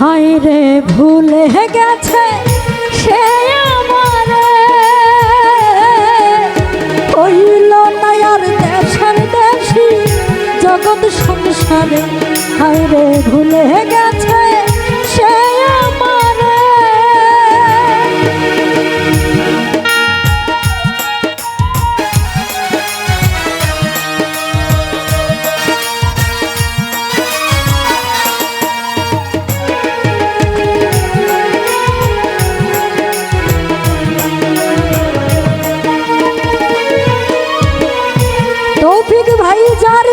হায় রে, ভুলে গেছে সে আমারে। হইল নায়ার দেশের দেশি জগৎ সংসারে, হায় রে, ভুলে গেছে যার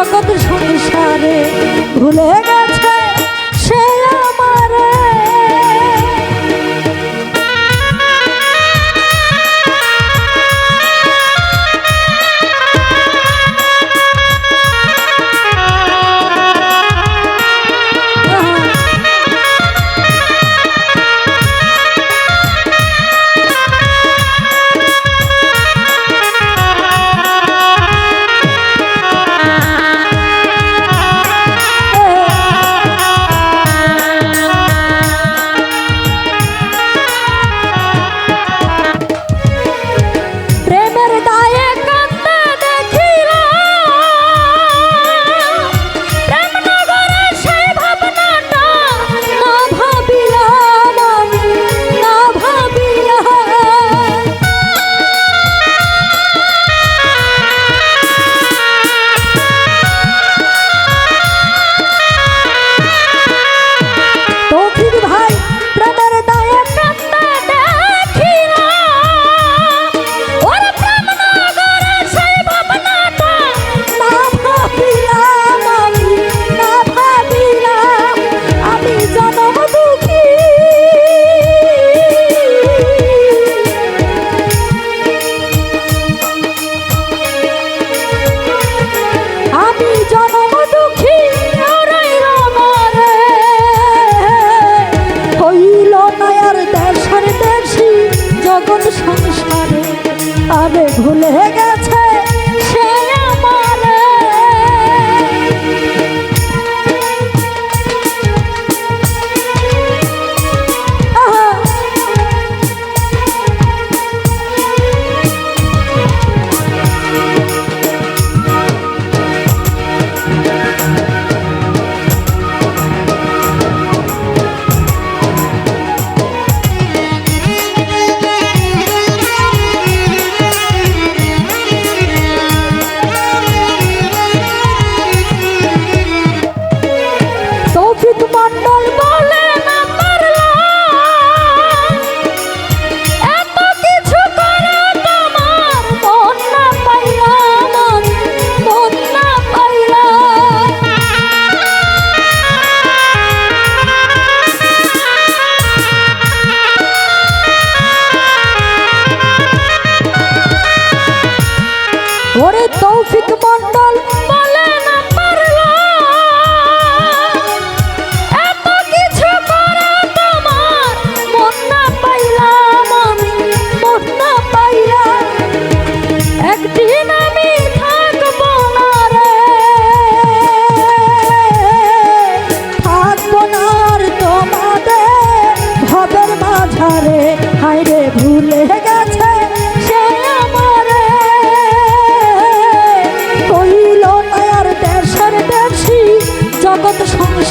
জগৎ সংসারে ভুলে গেছে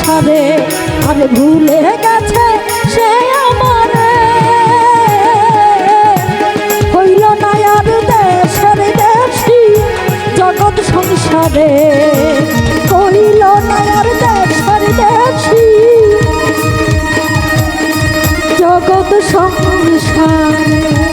আরে ভুলে গেছে সে আমারে। হইল না আর দেশের দেশি জগৎ সংসারে। কইল না আর দেশের দেশি জগৎ সংসারে।